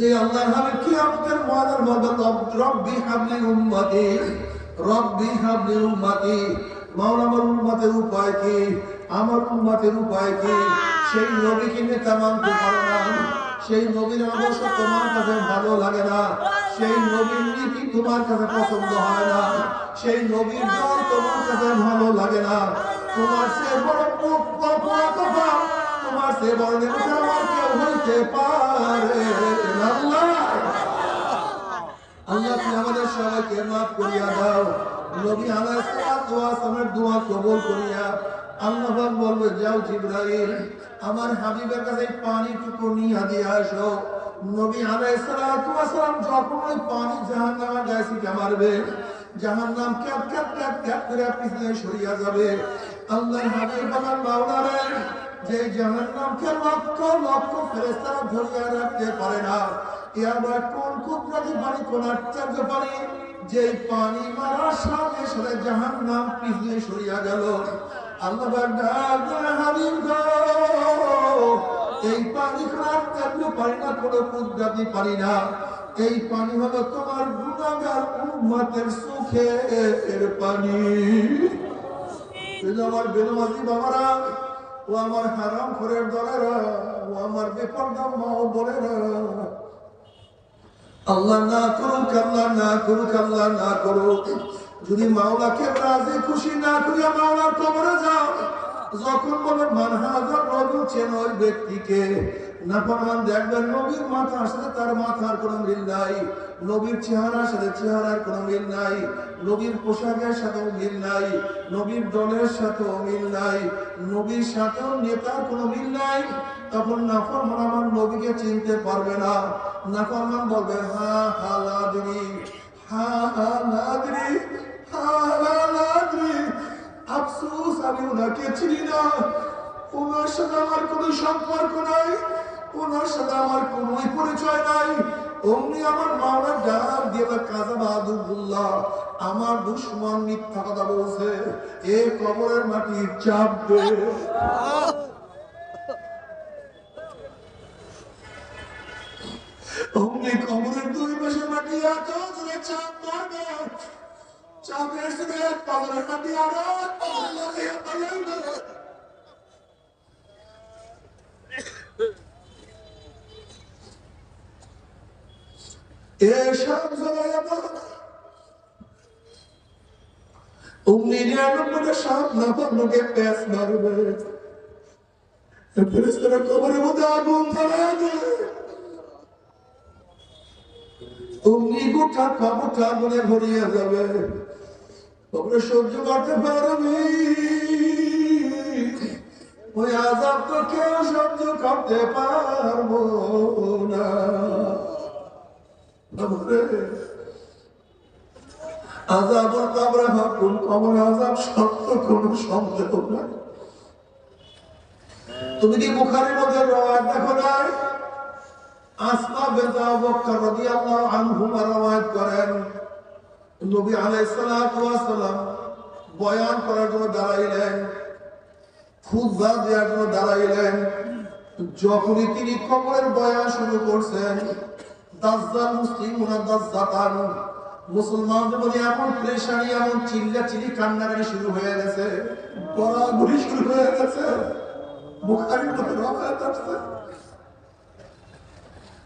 যে আল্লাহ হাবিব কি আমাদের ময়দান বলবেন রব্বি উম্মতি রব্বি উম্মতি উম্মতের উপায় কি? আমার উম্মতের উপায় কি? সেই নবীকে না। সেই নবীর আদর্শ তোমার কাছে ভালো লাগে না। সেই নবীর নীতি তোমার কাছে পছন্দ হয় না। সেই নবীর দল তোমার কাছে ভালো লাগে না। তোমার সে বড় তোমার সে বড় নেতা আমার হইতে পারে। আল্লাহ! তুমি আমাদের সবাইকে মাফ করিয়া দাও। নবী আলাইহিস সালাতু ওয়াস সালামের দোয়া কবুল করিয়া আল্লাহ পাক বলবে, যাও জিবরাইল, আমার হাবিবের কাছে এই পানিটুকু নিয়ে দিয়ে আসো। নবী আলাইহিস সালাম যখন ওই পানি জাহান্নামে গাইছি মারবে? জাহান্নাম ক্যাপ ক্যাপ ক্যাপ ক্যাপ করে পিছনে সরিয়া যাবে। আল্লাহর হাবিব আমার মাওলানা যে জাহান্নামকে লক্ষ লক্ষ ফেরেশতারা ধরিয়া রাখতে পারে না, এ আবার কোন কুদরতি পানি, কোন আশ্চর্য পানি? যে পানি মারার সাথে সাথে জাহান্নাম সরিয়া গেল। আল্লাহ এই পানি কোন আশ্চর্য পানি না, কোন কুদরতি পানি না। এই পানি হলো তোমার গুনাহগার উম্মতের সুখের পানি। আমার বেনমাজি বাবারা ও আমার হারাম খোরের দলেরা, ও আমার বেপর্দা মা বলে বোনেরা। আল্লাহ না করুক, আল্লাহ না করুক, আল্লাহ না করুক। যদি মাওলাকে রাজি, খুশি না করিয়া মাওলার কবরে যাও যখন বলে মানহাজার রজু চেন ওই ব্যক্তিকে? না প্রমাণ দেখবেন, নবীর মাথার সাথে তার মাথার কোনো মিল নাই। নবীর চেহারার সাথে চেহারার কোনো মিল নাই। নবীর পোশাকের সাথেও মিল নাই। নবীর দলের সাথেও মিল নাই। নবীর সাথেও নেতার কোনো মিল নাই। তখন নাফরমান আমার নবীকে চিনতে পারবে না। নাফরমান বলবে, হা হা, লাদরি, হা হা, লাদরি, হা হা, লাদরি আফসোস, আমি ওনাকে চিনি না। ওনার সাথে আমার কোনো সম্পর্ক নাই, ওনার সাথে আমার কোনো পরিচয় নাই। অমনি আমার দিয়ে কাজা বাহাদুরুল্লাহ আমার দুশ্মন মিথ্যা কথা বলছে। কবরের মাটি চাপ অমনি কবরের দুই পাশে মাটি এত চাপ চাপের সাথে কবরের মাটি আরও লাগিয়ে পালাইবে এসব জায়গায় অমনি নিরানব্বইটা সাপ না পারলোকে প্যাস মারবে। ফেরেস্তারা কবরের মধ্যে আগুন ধরা দেবে অমনি গোটা ভরিয়ে যাবে। তোমরা সহ্য করতে ওই আজাব তো কেউ সহ্য করতে পারব না। বাবারে, আজাবুল কবরে হাকুম কবর আজাব সত্য কোন সন্দেহ তুমি কি বুখারের মধ্যে রওয়ায়াত দেখো নাই? করেন। বয়ান যখনই তিনি কবরের বয়ান শুরু করছেন, দাজ্জাল মুসলিমুনা দাজ্জাতান মুসলমানদের মধ্যে এমন প্রেশানি, এমন চিল্লা চিল্লি কান্নাকাটি শুরু হয়ে গেছে গড়াগড়ি শুরু হয়ে গেছে আছে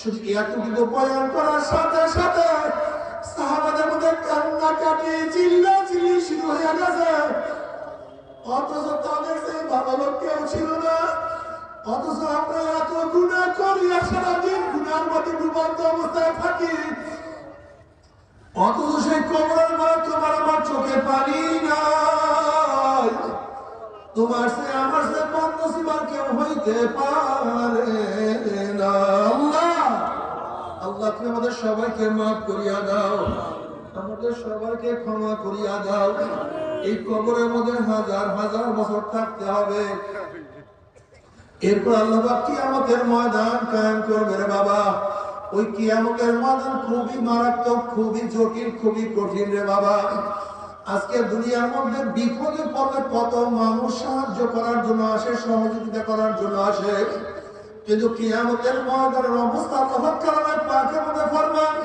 শুধু এতটুকু বয়ান করার সাথে সাথে? সাহাবাদের মধ্যে কান্না কাটি চিল্লা চিল্লি শুরু হয়ে গেছে। অথচ তাদের সেই ভালো লোক কেউ ছিল না। অথচ আমরা এত গুণা করি সারাদিন গুণার মধ্যে ডুবন্ত অবস্থায় থাকি। অথচ সেই কবরের মধ্যে তোমার আমার চোখে পানি নাই। তোমার সে আমার সে বদনসিবার কেউ হইতে পারে না। আল্লাহ, তুমি আমাদের সবাইকে মাফ করিয়া দাও। আমাদের সবাইকে ক্ষমা করিয়া দাও। এই কবরের মধ্যে হাজার হাজার বছর থাকতে হবে। এরপর আল্লাহ কিয়ামতের ময়দান কায়েম করবে রে বাবা। ওই কিয়ামতের ময়দান খুবই মারাত্মক, খুবই জটিল, খুবই কঠিন রে বাবা। আজকে দুনিয়ার মধ্যে বিপদে পড়লে কত মানুষ সাহায্য করার জন্য আসে, সহযোগিতা করার জন্য আসে। কিন্তু কিয়ামতের ময়দানের অবস্থা আল্লাহ কালামে পাকের মধ্যে ফরমান।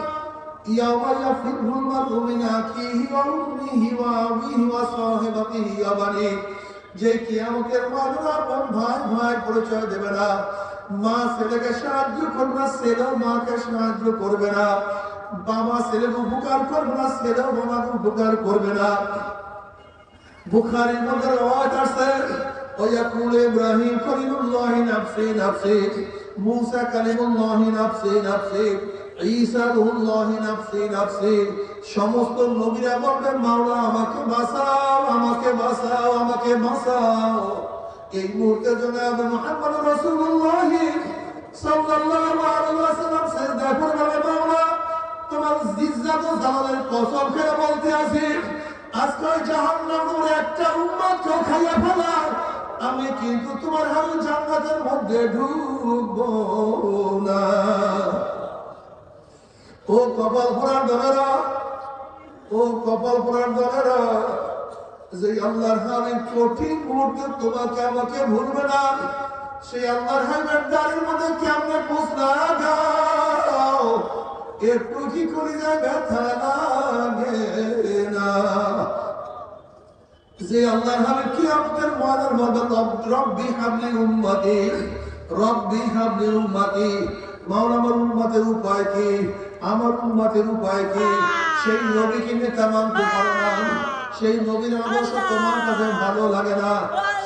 ইয়াওমা ইয়াফিরুল মারউ মিন আখিহি ওয়া উম্মিহি ওয়া আবিহি ওয়া সাহিবাতিহি ওয়া বানিহি। যে কিয়ামতের ময়দানে আপন ভাই ভাই পরিচয় দেবে না। মা ছেলেকে সাহায্য করবে না ছেলেও মাকে সাহায্য করবে না। বাবা ছেলেকে উপকার করবে না, ছেলেও বাবাকে উপকার করবে না। বুখারীর মধ্যে রওয়ায়াত আছে। ويقول إبراهيم كلم الله نفسي نفسي موسى كلم الله نفسي نفسي ঈসা রুহুল্লাহ নাফসি নাফসি সমস্ত নবীরা বলবেন মাওলা আমাকে বাঁচাও আমাকে বাঁচাও আমাকে বাঁচাও এই মুহূর্তে জনাব মুহাম্মদ রাসূলুল্লাহ সাল্লাল্লাহু আলাইহি ওয়াসাল্লাম সিজদা করবে মাওলা তোমার জিজ্জাত ও জালালের কসম খেয়ে বলতে আছি আজকে জাহান্নামের একটা উম্মতকে খাইয়া ফেলা আমি কিন্তু তোমার হাল জান্নাতের মধ্যে ঢুকবো না। ও কপাল পোড়ার দলেরা, ও কপাল পোড়ার দলেরা যে আল্লাহর হাবিব কঠিন মুহূর্তে তোমাকে আমাকে ভুলবে না, সেই আল্লাহর হাবিবের দাঁড়ির মধ্যে কেমনে গাও? একটু কি করে যায় ব্যথা লাগে না। যে আল্লাহর হাবিব কি আমাদের মনের মধ্যে রব্বি হাবলি উম্মতি, রব্বি হাবলি উম্মতি, মাওলা উম্মতের উপায় কি? আমার উম্মতের উপায় কি? সেই নবীকে নেতা মানতে পারো না। সেই নবীর আদর্শ তোমার কাছে ভালো লাগে না।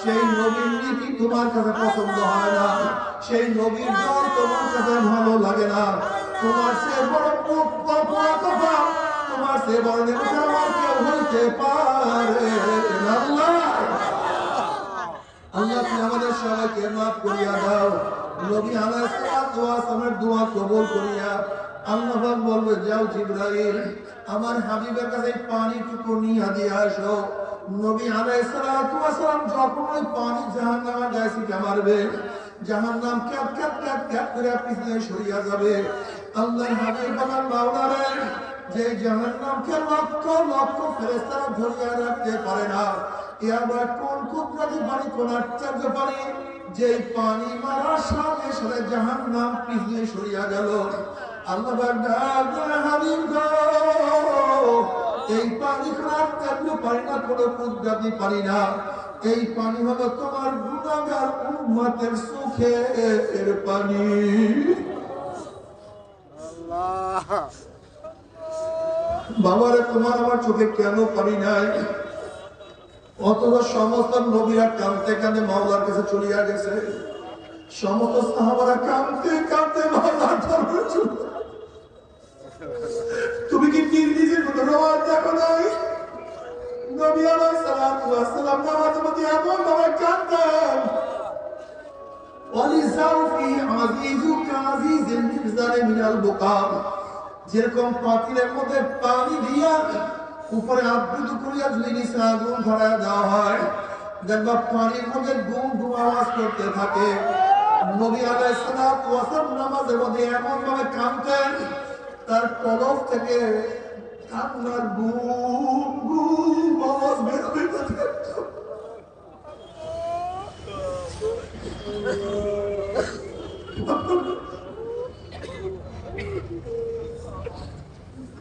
সেই নবীর নীতি তোমার কাছে পছন্দ হয় না। সেই নবীর দল তোমার কাছে ভালো লাগে না। তোমার সে বড় তোমার সে বড় নেতা আমার কেউ হইতে পারে। আল্লাহ, তুমি আমাদের সবাইকে মাফ করিয়া দাও। নবী আলাইহিস সালাতু ওয়াস সালামের দোয়া কবুল করিয়া আল্লাহ পাক বলবে, যাও জিবরাইল, আমার হাবিবের কাছে এই পানিটুকু নিয়ে দিয়ে আসো। নবী আলাইহিস সালাতু যখন ওই পানি জাহান্নামে গায়ে ছিটা মারবে। জাহান্নাম ক্যাপ ক্যাপ ক্যাপ ক্যাপ করে পিছনে সরিয়া যাবে। আল্লাহর হাবিব বলেন মাওলানা যে জাহান্নামকে লক্ষ লক্ষ ফেরেশতারা ধরিয়া রাখতে পারে না। এবার কোন কুদরতি পানি কোন আশ্চর্য পানি? যে পানি মারার সাথে সাথে জাহান্নাম পিছনে সরিয়া গেল। আল্লাহ হাবিব এই পানি কোন আশ্চর্য পানি না কোন কুদরতি পানি না। এই পানি হলো তোমার গুণাগার উম্মতের সুখের পানি। আল্লাহ। বাবারে তোমার আমার চোখে কেন পানি নাই? অথচ সমস্ত নবীরা কাঁদতে কাঁদতে মাওলার কাছে চলিয়া গেছে। সমস্ত সাহাবারা কাঁদতে কাঁদতে মাওলার তুমি কি তিরমিজির রওয়াজ দেখো নাই? নবী নামাজের মধ্যে এমন ভাবে কাঁদতেন। ওয়ালিসাউ ফি আজিজুকা আজিজিল মিজানে মিনাল যেরকম পাতিলের মধ্যে পানি দিয়া উপরে আবৃত করিয়া যদি নিচে আগুন ধরা দেওয়া হয় দেখবা পানির মধ্যে গুম গুম আওয়াজ করতে থাকে। নবী ওয়াস সালাম নামাজের মধ্যে এমন ভাবে কাঁদতেন, তার তরফ থেকে কান্নার গুম গুম আওয়াজ বের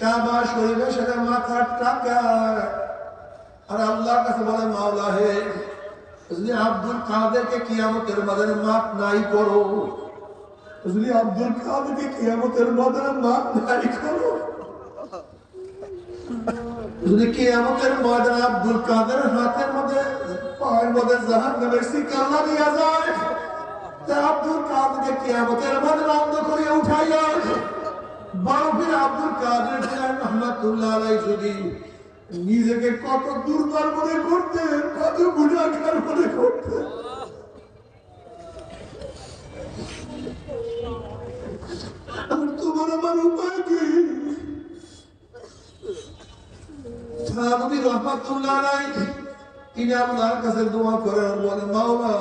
কাবা শরীফের সাথে মাথার টাকা। আর আল্লাহর কাছে বলে মাওলা হে যদি আব্দুল কাদেরকে কিয়ামতের মাঝে মাপ নাই করো, যদি আব্দুল কাদেরকে কিয়ামতের ময়দানে মাপ নাই করো, যদি কিয়ামতের ময়দানে আব্দুল কাদের হাতের মধ্যে, পায়ের মধ্যে জাহান নামের শিকার লাগিয়া যায়, তা আব্দুল কাদেরকে কিয়ামতের ময়দানে অন্ধ করে উঠাইয়া বারফির আব্দুল কাদের রহমাতুল্লাহ যদি নিজেকে কত দুর্বল মনে করতেন, কত গুণাগার মনে করতেন। তোমার আমার তিনি আল্লাহর কাছে দোয়া করেন বলে মাওলা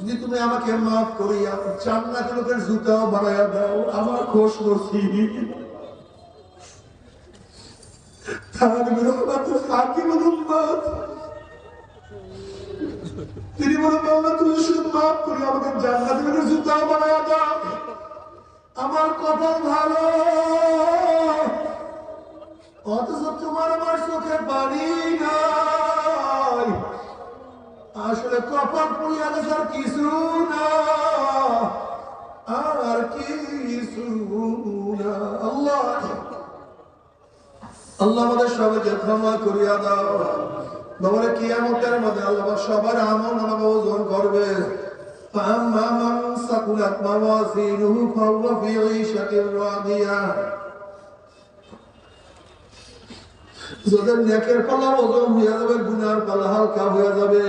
যদি তুমি আমাকে মাফ করিয়া জান্নাত লোকের জুতাও বানাইয়া দাও, আমার খোশ নসিব। তিনি বলে, মাওলা, তুমি শুধু মাফ করি আমাকে জান্নাত লোকের আমার কপাল ভালো। অথচ তোমার আমার চোখে পানি নাই। আসলে কপাল পুড়িয়া গেছে আর কিছু না আর কিছু না আল্লাহ আল্লাহ আমাদের সবাইকে ক্ষমা করিয়া দাও বাবার কিয়ামতের মধ্যে আল্লাহ সবার আমল আমাকে ওজন করবে فأما من ثقلت موازينه فهو في عيشة راضية যাদের নেকের পাল্লা ওজন হয়ে যাবে, গুনার পাল্লা হালকা হয়ে যাবে।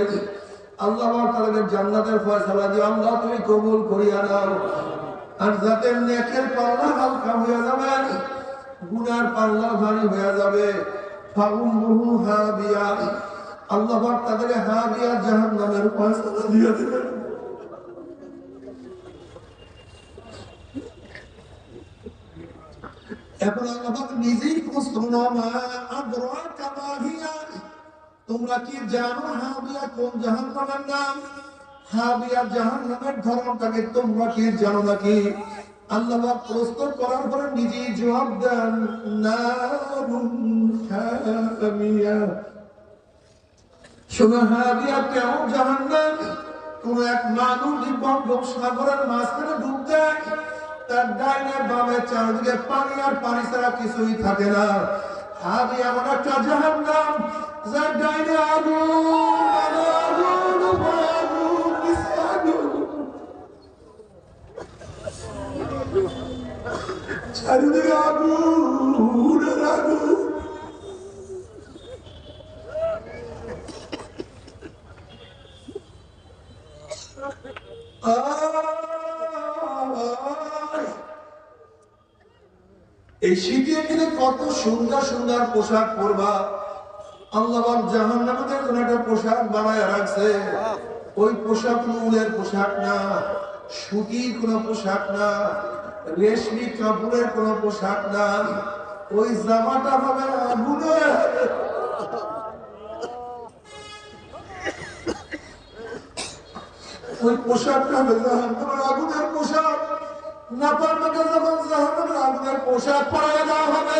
আল্লাহ তাদেরকে জান্নাতের ফয়সালা দিয়ে আল্লাহ, তুমি কবুল করিয়া দাও আর যাদের নেকের পাল্লা হালকা হয়ে যাবে, গুনার পাল্লা ভারী হয়ে যাবে। ফাগুন মুহু হা বিয়া আল্লাহ পাক তাদেরকে হা বিয়া জাহান নামের ফয়সালা দিয়ে দেবেন। তোমরা কি জানো হাবিয়া কোন জাহান্নামের নাম? হাবিয়া জাহান্নামের ধর্মটাকে তোমরা কি জানো নাকি? আল্লাহ করার পরে নিজেই জবাব দেন হাবিয়া। কোন এক মানুষ সাগরের মাঝখানে দেয় তার ডাইনে বামে চারদিকে পানি আর পানি ছাড়া কিছুই থাকে না। হাবি এমন একটা জাহান নাম যার ডাইনে আগুন আগুন চারিদিকে আগুন আগুন। সুন্দর সুন্দর পোশাক পরবা। আল্লাহ জাহান নামাদের জন্য একটা পোশাক বানায় রাখছে। ওই পোশাক উলের পোশাক না, সুতির কোন পোশাক না, রেশমি কাপড়ের কোন পোশাক না, ওই জামাটা হবে আগুনের। ওই পোশাকটা হবে জাহান্নামের আগুনের পোশাক। নাফরমানকে যখন জাহান্নামের আগুনের পোশাক পরাইয়া দেওয়া হবে।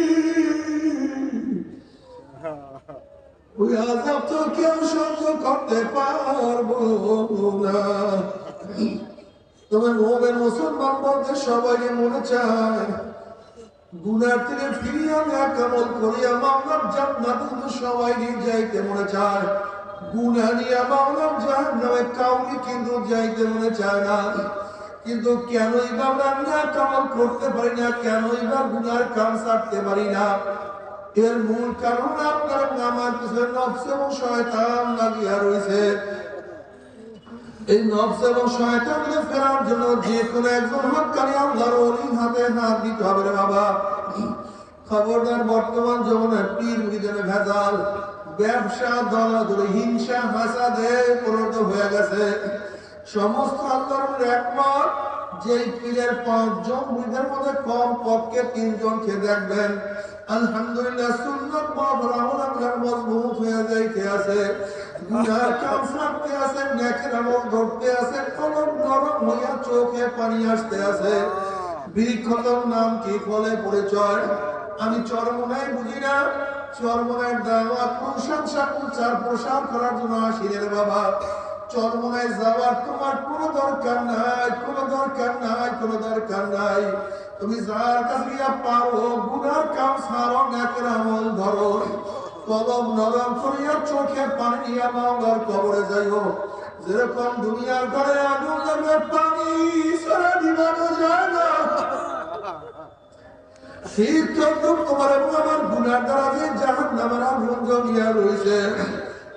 আজাব তো কেউ সহ্য করতে পারব না। মোমের মুসলমান মনে চায় কামল কিন্তু যাইতে মনে চায়। কাউকে কিন্তু মনে চায় না। কিন্তু কেনই বা আমরা না কামাল করতে পারি না, কেনই বা গুনার কাম ছাড়তে পারি না। এর মূল কারণ আপনার নামার পিছনে নফস এবং শয়তান লাগিয়া রয়েছে। এই নফস এবং শয়তানকে ফেরার জন্য যে কোনো একজন হকানি আল্লাহর অলির হাতে হাত দিতে হবে রে বাবা। খবরদার বর্তমান জীবনে পীর মুরিদের ভেজাল, ব্যবসা, দলাদলি, হিংসা হাসাদে পরিণত হয়ে গেছে। সমস্ত আল্লাহর একমত যে পীরের পাঁচজন মুরিদের মধ্যে কম পক্ষে তিনজনকে দেখবেন। আলহামদুলিল্লাহ আমল আপনার মজবুত হয়ে যাইতে আছে। পরিচয়? আমি চরমনায় বুঝি না। চরমনায় দাওয়াত প্রশংসা প্রচার প্রসার করার জন্য আসিলেন বাবা। চরমনায় যাওয়ার তোমার কোনো দরকার নাই, কোনো দরকার নাই, কোনো দরকার নাই। তুমি যার কাছে গিয়া পারো, গুনার কাম সারো নেকের আমল ধরো। কলম নরম করিয়া চোখে পানি নিয়ে মাওলার কবরে যাইও। যেরকম দুনিয়ার ঘরে আগুন লাগলে পানি সারা দিবানো যায় না। তদ্রুপ তোমার এবং আমার গুনার দ্বারা যে জাহান নামের আগুন জ্বলিয়া রয়েছে।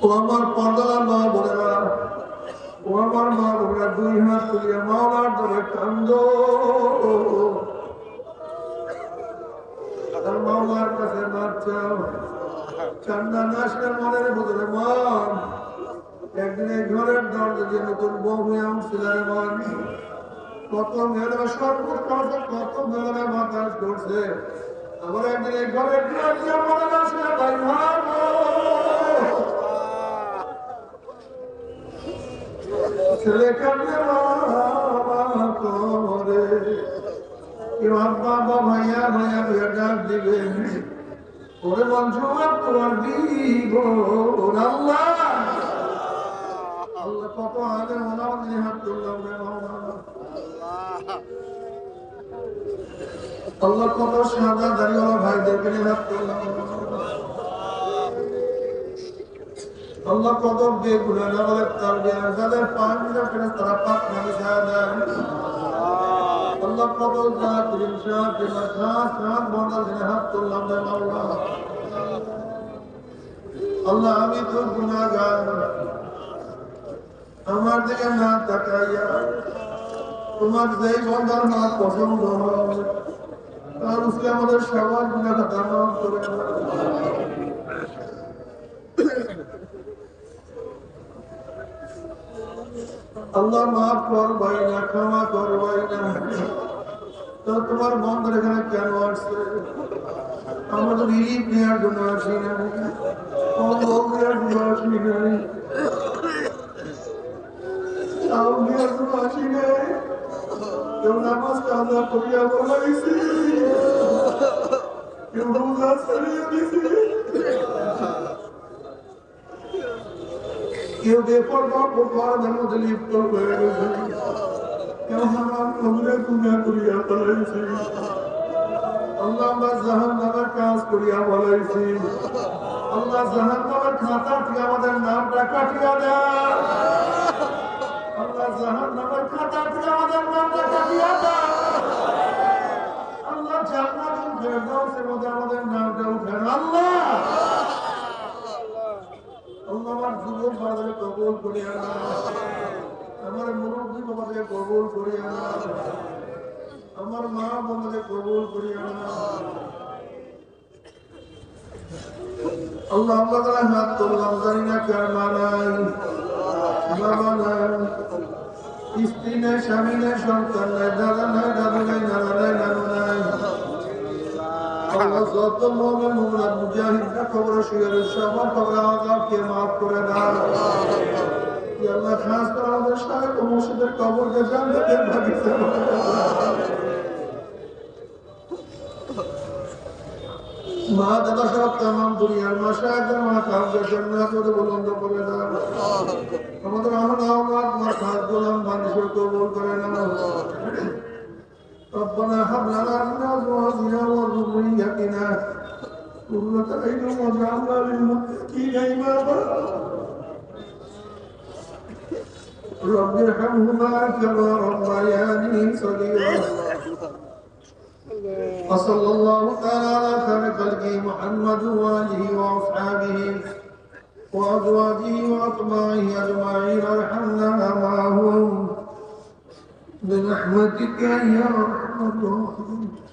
ও আমার পর্দালা মা বোনেরা ও আমার মা দুই হাত তুলিয়া মাওলার কান্দ মাওলার কাছে আসলে মনের মন একদিন ঘরের দরজা দিয়ে নতুন বউ হয়ে মন কত মেয়েরা সর্বোচ্চ কত মেয়েরা বাতাস করছে। আবার একদিন ঘরের দরজা আসলে ভাই ছেলে বাবা করে কেউ আব্বা বা ভাইয়া ভাইয়া ভাইয়া ডাক দিবে ওরে বন্ধু তোমার দিব আল্লাহ আল্লাহ কত আগে মনে হয় হাত তুললাম রে। আল্লাহ কত সাদা দাড়িওয়ালা ভাইদেরকে হাত তুললাম রে মাওলানা। আল্লাহ কত বেগুনা বলে তার বিয়ার যাদের পান দিলে ফেরে তারা পাক নামে দেয় আল্লাহ। কত জাত রিমশা কিনা খাস খাস বন্ডাল দিনে হাত তুললাম রে মাওলানা। আল্লাহ আমি তো গুনাহগার। আমার দিকে না তাকাইয়া তোমার যেই বন্ধার মা পছন্দ হয় তার উসলে আমাদের সবার গুণা খাতা মাফ করে দাও। আল্লাহ মাফ করবাই না, ক্ষমা করবাই না। তো তোমার বন্ধের এখানে কেন আসছে? আমরা তো রিলিফ নেওয়ার জন্য আসি না কম্বল দেওয়ার জন্য আসি নাই। কেউ নামাজ কাজা করিয়া বলাইছি। কেউ রোজা ছাড়িয়ে দিছি। কেউ বেপরবা পরবার মধ্যে লিপ্ত হয়ে গেছে। কেউ হারাম কবরে গুণা করিয়া বলাইছি আল্লাহ আমরা জাহান নামের কাজ করিয়া বলাইছি। আল্লাহ জাহান নামের খাতা থেকে আমাদের নামটা কাটিয়া দেয় আল্লাহ জাহান নামের খাতা থেকে আমাদের নামটা কাটিয়া দেয় আল্লাহ জান্নাতুল ফেরদাউসের মধ্যে আমাদের নামটা আল্লাহ আল্লাহ! আমার যুবক বাবাদের কবুল করিয়া না আমার মুরব্বী বাবাদের কবুল করিয়া না আমার মা বোনদের কবুল আল্লাহ। কার নাই বাবা নাই স্ত্রী নাই, স্বামী নাই, সন্তান নাই, দাদা নাই, দাদু নাই, নানা নাই, নানু নাই। আল্লাহ যত মোমেন মোমনা মুজাহিদরা খবর শুয়ে মাফ করে দাও আল্লাহ খাস করে আমাদের জান্নাতের বাগিচা মা দাদা সব তামাম দুনিয়ার মা কাউকে জান্নাত করে বুলন্দ করে আমাদের মা মানুষের কবুল করে নাও ربنا هب لنا من أزواجنا وذريتنا قرة عين واجعلنا للمتقين إماما. رب ارحمهما كما ربياني صغيرا. وصلى الله تعالى على خير خلقه محمد وآله وأصحابه وأزواجه واتباعه أجمعين. ارحمنا معهم برحمتك يا on your hand.